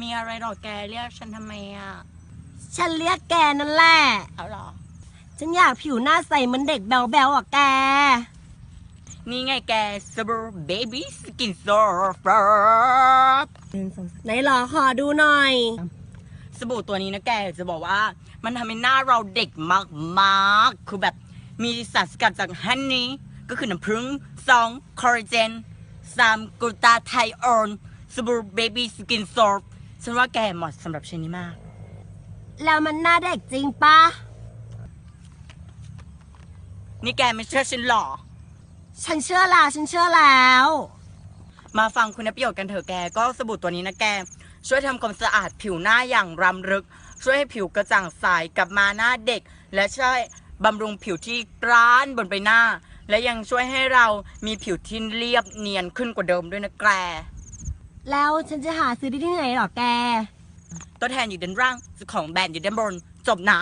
มีอะไรหรอแกเรียกฉันทำไมอะฉันเรียกแกนั่นแหละ เอาหรอ ฉันอยากผิวหน้าใสเหมือนเด็กแบวๆอะแก นี่ไงแกสบู่เบบี้สกินโซฟไหนรอขอดูหน่อย สบู่ตัวนี้นะแกจะบอกว่า มันทำให้หน้าเราเด็กมากๆ คือแบบมีสารสกัดจากฮันนี่ก็คือน้ำผึ้งสองคอลลาเจนสามกลูตาไทโอน สบู่เบบี้สกินโซฟฉันว่าแกเหมาะสำหรับฉันนี่มาก แล้วมันหน้าเด็กจริงปะนี่แกไม่เชื่อฉันหรอ ฉันเชื่อละฉันเชื่อแล้ว มาฟังคุณประโยชน์กันเถอะแก ก็สบู่ตัวนี้นะแก ช่วยทำความสะอาดผิวหน้าอย่างรำลึก ช่วยให้ผิวกระจ่างใสกลับมาหน้าเด็ก และช่วยบำรุงผิวที่กร้านบนใบหน้า และยังช่วยให้เรามีผิวที่เรียบเนียนขึ้นกว่าเดิมด้วยนะแก แล้วฉันจะหาซื้อได้ที่ไหนหรอแก ตัวแทนอยู่ด้านล่างเจ้าของแบรนด์อยู่ด้านบน จบนะ